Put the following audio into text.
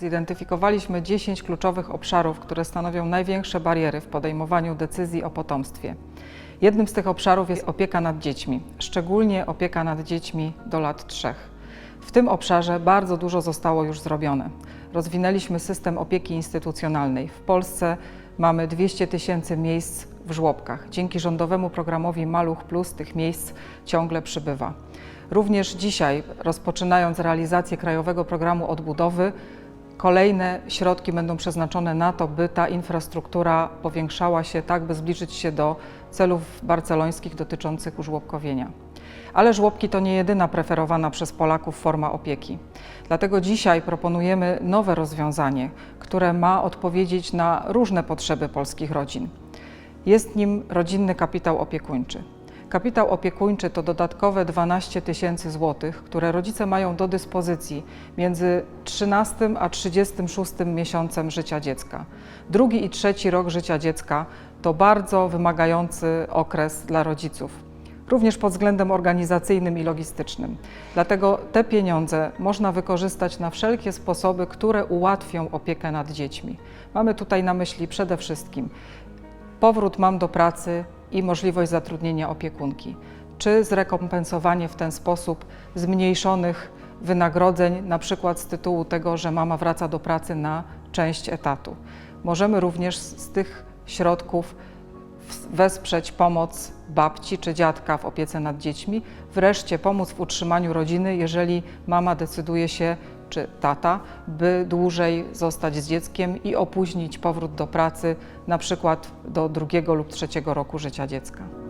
Zidentyfikowaliśmy 10 kluczowych obszarów, które stanowią największe bariery w podejmowaniu decyzji o potomstwie. Jednym z tych obszarów jest opieka nad dziećmi, szczególnie opieka nad dziećmi do lat 3. W tym obszarze bardzo dużo zostało już zrobione. Rozwinęliśmy system opieki instytucjonalnej. W Polsce mamy 200 tysięcy miejsc w żłobkach. Dzięki rządowemu programowi Maluch Plus tych miejsc ciągle przybywa. Również dzisiaj, rozpoczynając realizację Krajowego Programu Odbudowy, kolejne środki będą przeznaczone na to, by ta infrastruktura powiększała się tak, by zbliżyć się do celów barcelońskich dotyczących użłobkowienia. Ale żłobki to nie jedyna preferowana przez Polaków forma opieki. Dlatego dzisiaj proponujemy nowe rozwiązanie, które ma odpowiedzieć na różne potrzeby polskich rodzin. Jest nim rodzinny kapitał opiekuńczy. Kapitał opiekuńczy to dodatkowe 12 tysięcy złotych, które rodzice mają do dyspozycji między 13 a 36 miesiącem życia dziecka. Drugi i trzeci rok życia dziecka to bardzo wymagający okres dla rodziców, również pod względem organizacyjnym i logistycznym. Dlatego te pieniądze można wykorzystać na wszelkie sposoby, które ułatwią opiekę nad dziećmi. Mamy tutaj na myśli przede wszystkim powrót mam do pracy i możliwość zatrudnienia opiekunki, czy zrekompensowanie w ten sposób zmniejszonych wynagrodzeń, na przykład z tytułu tego, że mama wraca do pracy na część etatu. Możemy również z tych środków wesprzeć pomoc babci czy dziadka w opiece nad dziećmi, wreszcie pomóc w utrzymaniu rodziny, jeżeli mama decyduje się, czy tata, by dłużej zostać z dzieckiem i opóźnić powrót do pracy, na przykład do drugiego lub trzeciego roku życia dziecka.